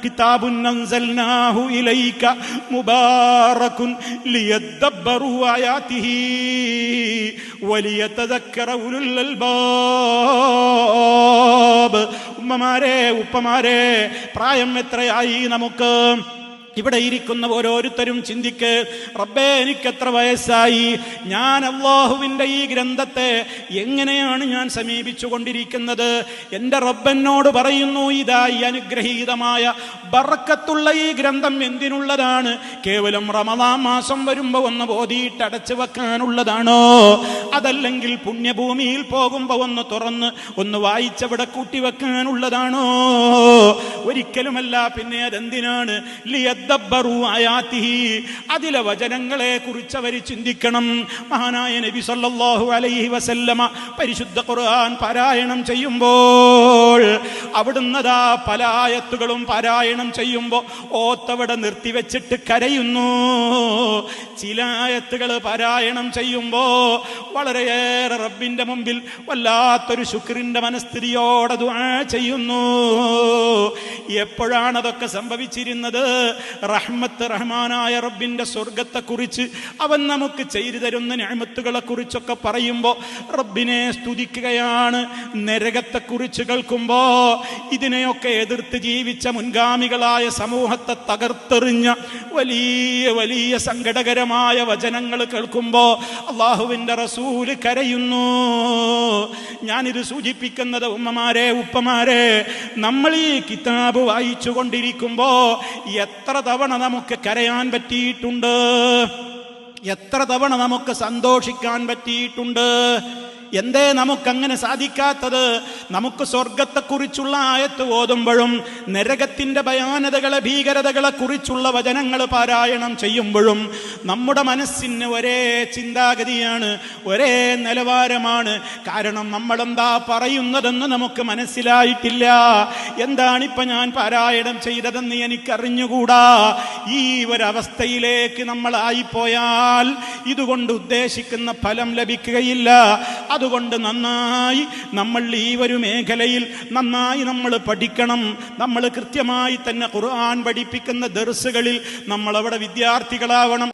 കിതാബുൻ അൻസൽനാഹു ഇലൈക മുബാറകുൻ ലിയദ്ദബ്ബറു ആയാതിഹി വലിയതദക്കറ ഉലുൽ അൽബാബ് ഉമ്മമാരെ ഉപ്പമാരെ പ്രായം എത്രയായി നമുക്ക് ഇവിടെ ഇരിക്കുന്ന ഓരോരുത്തരും ചിന്തിക്ക് റബ്ബേ എനിക്ക് എത്ര വയസ്സായി? ഞാൻ അള്ളാഹുവിന്റെ ഈ ഗ്രന്ഥത്തെ എങ്ങനെയാണ് ഞാൻ സമീപിച്ചുകൊണ്ടിരിക്കുന്നത്? എന്റെ റബ്ബനോട് പറയുന്നു ഇതായി അനുഗ്രഹീതമായ ബറക്കത്തുള്ള ഈ ഗ്രന്ഥം എന്തിനുള്ളതാണ്? കേവലം റമദാ മാസം വരുമ്പോൾ ഒന്ന് ബോധിയിട്ട് അടച്ചു വെക്കാനുള്ളതാണോ? അതല്ലെങ്കിൽ പുണ്യഭൂമിയിൽ പോകുമ്പോൾ ഒന്ന് തുറന്ന് ഒന്ന് വായിച്ചവിടെ കൂട്ടിവെക്കാനുള്ളതാണോ ഒരിക്കലുമല്ല പിന്നെ അതെന്തിനാണ്? അതിലെ വചനങ്ങളെ കുറിച്ച് അവർ ചിന്തിക്കണം. മഹാനായ നബി സല്ലാഹു അലൈഹി വസല്ലമ പരിശുദ്ധ ഖുർആൻ പാരായണം ചെയ്യുമ്പോൾ അവിടുന്നതാ പല ആയത്തുകളും പാരായണം ചെയ്യുമ്പോൾ ഓത്തവിടെ നിർത്തിവെച്ചിട്ട് കരയുന്നു. ചില ആയത്തുകൾ പാരായണം ചെയ്യുമ്പോൾ വളരെയേറെ റബ്ബിന്റെ മുമ്പിൽ വല്ലാത്തൊരു ശുക്രിന്റെ മനസ്ഥിതിയോടെ ദുആ ചെയ്യുന്നു. എപ്പോഴാണ് അതൊക്കെ സംഭവിച്ചിരുന്നത്? റഹ്മത്ത് റഹ്മാനായ റബ്ബിന്റെ സ്വർഗത്തെക്കുറിച്ച് അവൻ നമുക്ക് ചെയ്തു തരുന്ന ഞാമത്തുകളെ കുറിച്ചൊക്കെ പറയുമ്പോൾ റബ്ബിനെ സ്തുതിക്കുകയാണ്. നരകത്തെക്കുറിച്ച് കേൾക്കുമ്പോൾ ഇതിനെയൊക്കെ എതിർത്ത് ജീവിച്ച മുൻഗാമികളായ സമൂഹത്തെ തകർത്തെറിഞ്ഞ വലിയ വലിയ സങ്കടകരമായ വചനങ്ങൾ കേൾക്കുമ്പോൾ അള്ളാഹുവിന്റെ റസൂൽ കരയുന്നു. ഞാനിത് സൂചിപ്പിക്കുന്നത് ഉമ്മമാരെ ഉപ്പമാരെ നമ്മൾ ഈ കിതാബ് വായിച്ചു കൊണ്ടിരിക്കുമ്പോ എത്ര തവണ നമുക്ക് കരയാൻ പറ്റിയിട്ടുണ്ട്? എത്ര തവണ നമുക്ക് സന്തോഷിക്കാൻ പറ്റിയിട്ടുണ്ട്? എന്തേ നമുക്കങ്ങനെ സാധിക്കാത്തത്? നമുക്ക് സ്വർഗത്തെക്കുറിച്ചുള്ള ആയത്ത് ഓതുമ്പോഴും നരകത്തിന്റെ ഭയാനതകളെ ഭീകരതകളെ കുറിച്ചുള്ള വചനങ്ങൾ പാരായണം ചെയ്യുമ്പോഴും നമ്മുടെ മനസ്സിന് ഒരേ ചിന്താഗതിയാണ് ഒരേ നിലവാരമാണ്. കാരണം നമ്മളെന്താ പറയുന്നതെന്ന് നമുക്ക് മനസ്സിലായിട്ടില്ല. എന്താണിപ്പോൾ ഞാൻ പാരായണം ചെയ്തതെന്ന് എനിക്കറിഞ്ഞുകൂടാ? ഈ ഒരവസ്ഥയിലേക്ക് നമ്മളായിപ്പോയാൽ ഇതുകൊണ്ട് ഉദ്ദേശിക്കുന്ന ഫലം ലഭിക്കുകയില്ല. അതുകൊണ്ട് നന്നായി നമ്മൾ ഈ ഒരു മേഖലയിൽ നന്നായി നമ്മൾ പഠിക്കണം. നമ്മൾ കൃത്യമായി തന്നെ ഖുർആൻ പഠിപ്പിക്കുന്ന ദർസുകളിൽ നമ്മളവിടെ വിദ്യാർത്ഥികളാവണം.